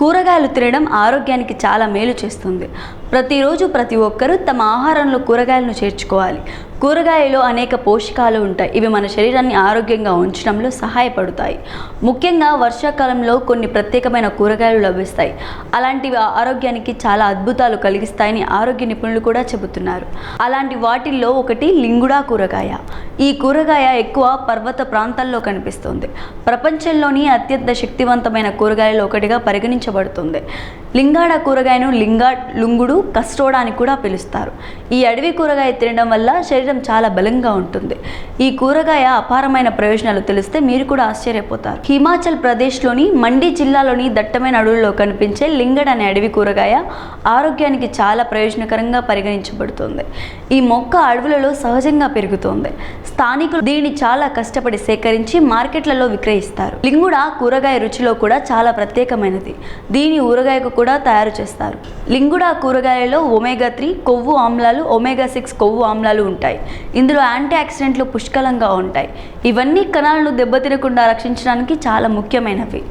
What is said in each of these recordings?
కూరగాయలు తినడం ఆరోగ్యానికి చాలా మేలు చేస్తుంది. ప్రతిరోజు ప్రతి ఒక్కరూ తమ ఆహారంలో కూరగాయలను చేర్చుకోవాలి. కూరగాయలో అనేక పోషకాలు ఉంటాయి. ఇవి మన శరీరాన్ని ఆరోగ్యంగా ఉంచడంలో సహాయపడతాయి. ముఖ్యంగా వర్షాకాలంలో కొన్ని ప్రత్యేకమైన కూరగాయలు లభిస్తాయి. అలాంటివి ఆరోగ్యానికి చాలా అద్భుతాలు కలిగిస్తాయని ఆరోగ్య నిపుణులు కూడా చెబుతున్నారు. అలాంటి వాటిల్లో ఒకటి లింగుడా కూరగాయ. ఈ కూరగాయ ఎక్కువ పర్వత ప్రాంతాల్లో కనిపిస్తుంది. ప్రపంచంలోని అత్యంత శక్తివంతమైన కూరగాయలు ఒకటిగా పరిగణించబడుతుంది. లింగాడ కూరగాయను లింగా లుంగుడు కస్టోడా అని కూడా పిలుస్తారు. ఈ అడవి కూరగాయ తినడం వల్ల శరీరం చాలా బలంగా ఉంటుంది. ఈ కూరగాయ అపారమైన ప్రయోజనాలు తెలిస్తే మీరు కూడా ఆశ్చర్యపోతారు. హిమాచల్ ప్రదేశ్లోని మండి జిల్లాలోని దట్టమైన అడవుల్లో కనిపించే లింగడ్ అనే అడవి కూరగాయ ఆరోగ్యానికి చాలా ప్రయోజనకరంగా పరిగణించబడుతుంది. ఈ మొక్క అడవులలో సహజంగా పెరుగుతోంది. స్థానికులు దీనిని చాలా కష్టపడి సేకరించి మార్కెట్లలో విక్రయిస్తారు. లింగుడ కూరగాయ రుచిలో కూడా చాలా ప్రత్యేకమైనది. దీని ఊరగాయకు కూడా తయారు చేస్తారు. లింగుడా కూరగాయలో ఒమేగా త్రీ కొవ్వు ఆమ్లాలు ఒమేగా సిక్స్ కొవ్వు ఆమ్లాలు ఉంటాయి. ఇందులో యాంటీ ఆక్సిడెంట్లు పుష్కలంగా ఉంటాయి. ఇవన్నీ కణాలను దెబ్బతినకుండా రక్షించడానికి చాలా ముఖ్యమైనవి.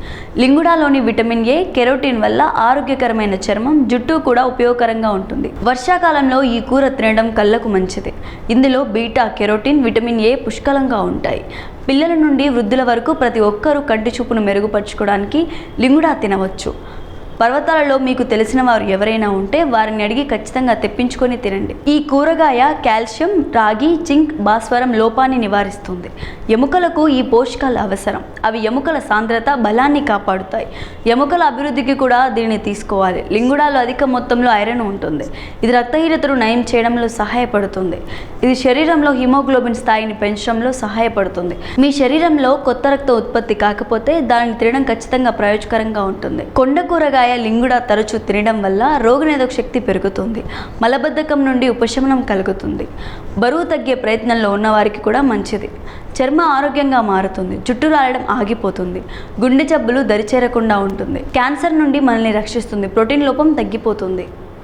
లింగుడాలోని విటమిన్ ఏ కెరోటిన్ వల్ల ఆరోగ్యకరమైన చర్మం జుట్టు కూడా ఉపయోగకరంగా ఉంటుంది. వర్షాకాలంలో ఈ కూర తినడం కళ్ళకు మంచిది. ఇందులో బీటా కెరోటిన్ విటమిన్ ఏ పుష్కలంగా ఉంటాయి. పిల్లల నుండి వృద్ధుల వరకు ప్రతి ఒక్కరూ కంటి చూపును మెరుగుపరచుకోవడానికి లింగుడా తినవచ్చు పర్వతాలలో మీకు తెలిసిన వారు ఎవరైనా ఉంటే వారిని అడిగి ఖచ్చితంగా తెప్పించుకొని తినండి. ఈ కూరగాయ కాల్షియం రాగి జింక్ భాస్వరం లోపాన్ని నివారిస్తుంది. ఎముకలకు ఈ పోషకాలు అవసరం. అవి ఎముకల సాంద్రత బలాన్ని కాపాడుతాయి. ఎముకల అభివృద్ధికి కూడా దీనిని తీసుకోవాలి. లింగుడాలో అధిక మొత్తంలో ఐరన్ ఉంటుంది. ఇది రక్తహీనతను నయం చేయడంలో సహాయపడుతుంది. ఇది శరీరంలో హిమోగ్లోబిన్ స్థాయిని పెంచడంలో సహాయపడుతుంది. మీ శరీరంలో కొత్త రక్త ఉత్పత్తి కాకపోతే దానిని తినడం ఖచ్చితంగా ప్రయోజకరంగా ఉంటుంది. కొండ కూరగాయ లింగుడ తరచూ తినడం వల్ల రోగనిరోధక శక్తి పెరుగుతుంది మలబద్ధకం నుండి ఉపశమనం కలుగుతుంది. బరువు తగ్గే ప్రయత్నంలో ఉన్నవారికి కూడా మంచిది. చర్మ ఆరోగ్యంగా మారుతుంది జుట్టు రాలడం ఆగిపోతుంది గుండె జబ్బులు దరిచేరకుండా ఉంటుంది. క్యాన్సర్ నుండి మనల్ని రక్షిస్తుంది ప్రోటీన్ లోపం తగ్గిపోతుంది.